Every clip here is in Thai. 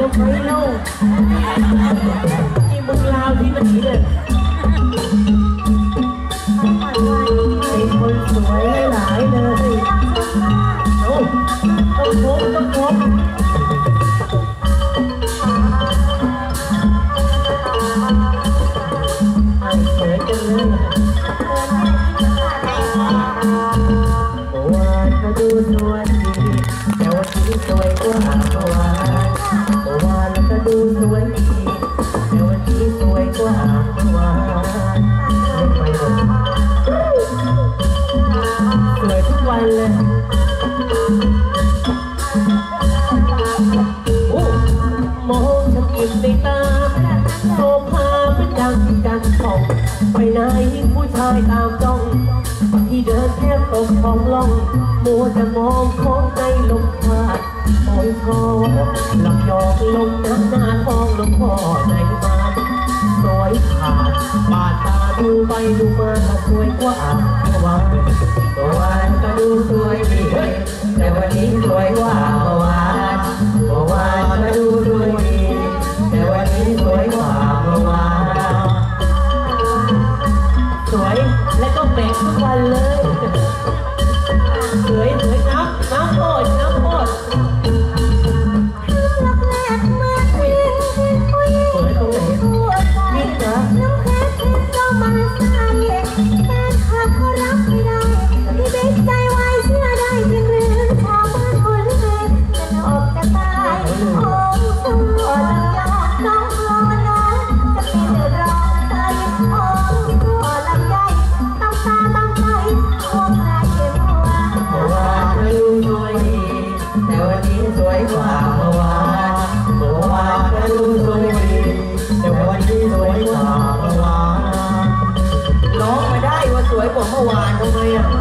แล้วไหมเล่านี่มึงลาวที่ไหนเนี่ยเป็นคนสวยหลายเลยโอ้ต้องพบต้องพบสวยจังเลยเมื่อวานก็ดูสวยดีแต่วันนี้สวยกว่าเมื่อวาน ดูสวยแต่วันนี้สวยกว่าเมื่อวานเล่ไปหมดสวยทุกวันเลยโอ้มองฉันอิ่มในตาโซภาเป็นดังจันทองไปไหนผู้ชายตามจ้องที่เดินแทบตกท้องล่องมัวจะมองของใจลมพา อ้ยคอลำยองลงน้ำหน้าท้องลงพ่อในบ้านสวยขาดบาดตาดูไปดูมาก็สวยกว่าเมื่อวานเมื่อวานก็ดูสวยดีแต่วันนี้สวยกว่าเมื่อวาน สวยกว่าเมื่อวานทำไมอะ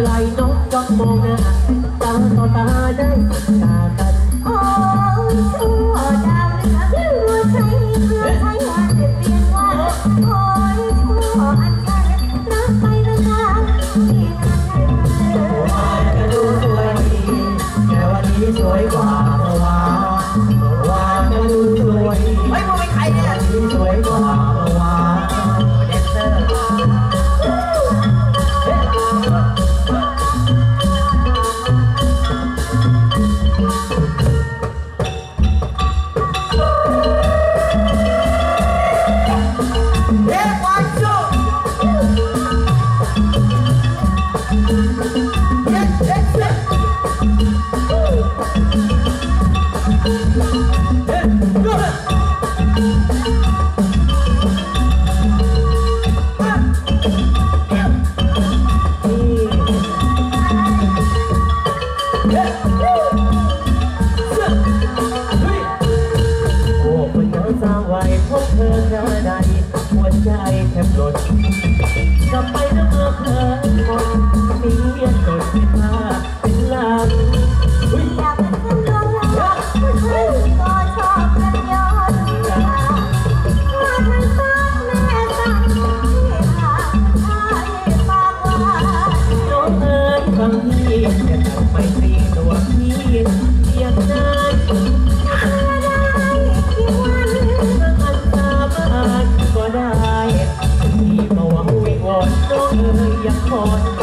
เมื่อไรนกจ้องมองหน้าตาต่อตาได้ตาตา Oh.